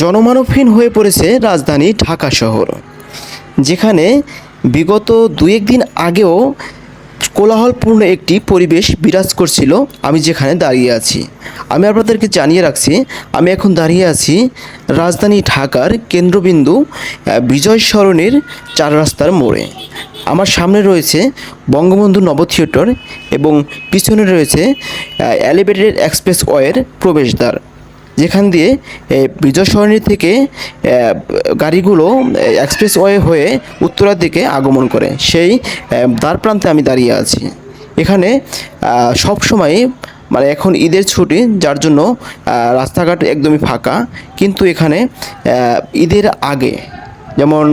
জনমানবহীন হয়ে পড়েছে রাজধানী ঢাকা শহর, যেখানে বিগত দু একদিন আগেও কোলাহলপূর্ণ একটি পরিবেশ বিরাজ করছিল। আমি যেখানে দাঁড়িয়ে আছি, আমি আপনাদেরকে জানিয়ে রাখছি, আমি এখন দাঁড়িয়ে আছি রাজধানী ঢাকার কেন্দ্রবিন্দু বিজয় সরণির চার রাস্তার মোড়ে। আমার সামনে রয়েছে বঙ্গবন্ধু নব থিয়েটার এবং পিছনে রয়েছে এলিভেটেড এক্সপ্রেস ওয়ের প্রবেশদ্বার। যেখান দিয়ে বিজয় থেকে গাড়িগুলো এক্সপ্রেস ওয়ে হয়ে উত্তরার দিকে আগমন করে। সেই দ্বার প্রান্তে আমি দাঁড়িয়ে আছি। এখানে সবসময় মানে এখন ঈদের ছুটি, যার জন্য রাস্তাঘাট একদমই ফাঁকা। কিন্তু এখানে ঈদের আগে যেমন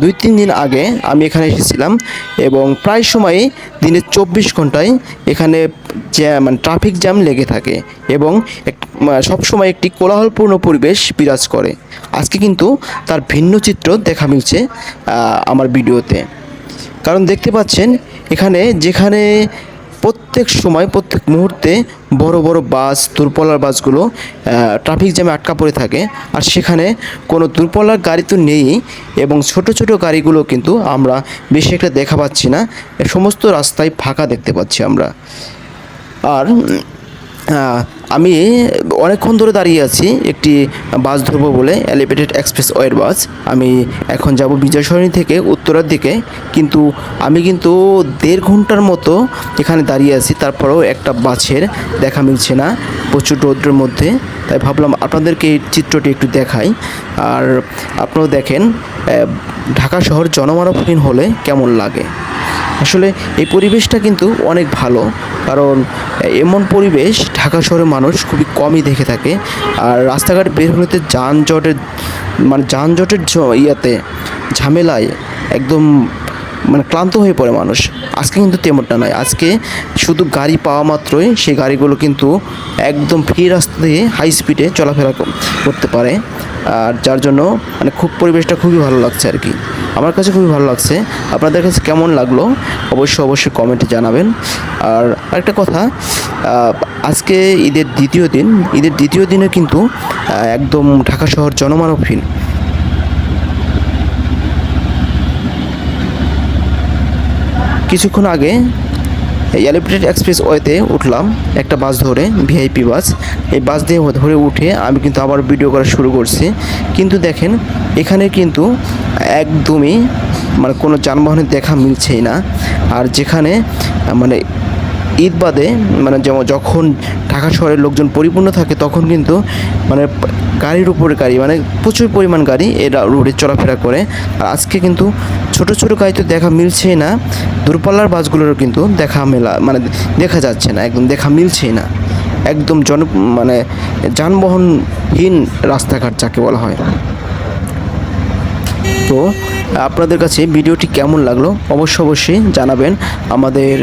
দুই, তিন দিন আগে আমি এখানে এসেছিলাম এবং প্রায় সময়ই দিনের চব্বিশ ঘন্টায় এখানে মানে ট্রাফিক জ্যাম লেগে থাকে এবং সবসময় একটি কোলাহলপূর্ণ পরিবেশ বিরাজ করে। আজকে কিন্তু তার ভিন্ন চিত্র দেখা মিলছে আমার ভিডিওতে। কারণ দেখতে পাচ্ছেন, এখানে যেখানে প্রত্যেক সময়, প্রত্যেক মুহূর্তে বড় বড় বাস দূরপলার বাসগুলো ট্রাফিক জ্যামে আটকা পড়ে থাকে। আর সেখানে কোনো দূরপল্লার গাড়ি তো নেই এবং ছোট ছোট গাড়িগুলো কিন্তু আমরা বেশি একটা দেখা পাচ্ছি না। সমস্ত রাস্তায় ফাঁকা দেখতে পাচ্ছি আমরা। আর আমি অনেকক্ষণ ধরে দাঁড়িয়ে আছি, একটি বাস ধরবো বলে এলিভেটেড এক্সপ্রেস ওয়ের বাস। আমি এখন যাব বিজয় সরণি থেকে উত্তরার দিকে, কিন্তু আমি কিন্তু দেড় ঘণ্টার মতো এখানে দাঁড়িয়ে আছি, তারপরেও একটা বাসের দেখা মিলছে না, প্রচুর রৌদ্রের মধ্যে। তাই ভাবলাম আপনাদেরকে এই চিত্রটি একটু দেখাই। আর আপনারাও দেখেন ঢাকা শহর জনমানবহীন হলে কেমন লাগে। আসলে এই পরিবেশটা কিন্তু অনেক ভালো, কারণ এমন পরিবেশ ঢাকা শহরের মানুষ খুবই কমই দেখে থাকে। আর রাস্তাঘাট বের হতে যানজটের মানে যানজটের ইয়াতে ঝামেলায় একদম মানে ক্লান্ত হয়ে পড়ে মানুষ। আজকে কিন্তু তেমনটা নয়। আজকে শুধু গাড়ি পাওয়া মাত্রই সেই গাড়িগুলো কিন্তু একদম ফ্রি রাস্তা দিয়ে হাই স্পিডে চলাফেরা করতে পারে। আর যার জন্য মানে খুব পরিবেশটা খুবই ভালো লাগছে আর কি। আমার কাছে খুবই ভালো লাগছে। আপনাদের কাছে কেমন লাগল? অবশ্যই অবশ্যই কমেন্টে জানাবেন। আর আরেকটা কথা আজকে ঈদের দ্বিতীয় দিন। ঈদের দ্বিতীয় দিনে কিন্তু একদম ঢাকা শহর জনমানবহীন কিছুক্ষণ আগে এলিভেটেড এক্সপ্রেস ওয়েতে উঠলাম, একটা বাস ধরে ভিআইপি বাস। এই বাস দিয়ে ধরে উঠে আমি কিন্তু আবার ভিডিও করা শুরু করছি। কিন্তু দেখেন, এখানে কিন্তু একদমই মানে কোনো যানবাহনের দেখা মিলছেই না। আর যেখানে মানে ঈদ বাদে মানে যেমন যখন ঢাকা শহরের লোকজন পরিপূর্ণ থাকে, তখন কিন্তু মানে গাড়ির উপরে গাড়ি মানে প্রচুর পরিমাণ গাড়ি এরা রোডে চলাফেরা করে। আর আজকে কিন্তু ছোট ছোট গাড়ি তো দেখা মিলছেই না, দূরপাল্লার বাসগুলোরও কিন্তু দেখা মেলা মানে দেখা যাচ্ছে না, একদম দেখা মিলছেই না। একদম জন মানে যানবাহনহীন রাস্তাঘাট যাকে বলা হয়। তো আপনাদের কাছে ভিডিওটি কেমন লাগল? অবশ্য অবশ্যই জানাবেন আমাদের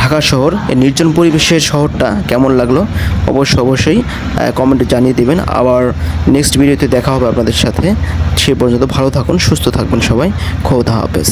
ঢাকা শহর, এই নির্জন পরিবেশের শহরটা কেমন লাগল? অবশ্য অবশ্যই কমেন্টে জানিয়ে দেবেন। আবার নেক্সট ভিডিওতে দেখা হবে আপনাদের সাথে। সে পর্যন্ত ভালো থাকুন, সুস্থ থাকবেন সবাই। খোদা হাফেজ।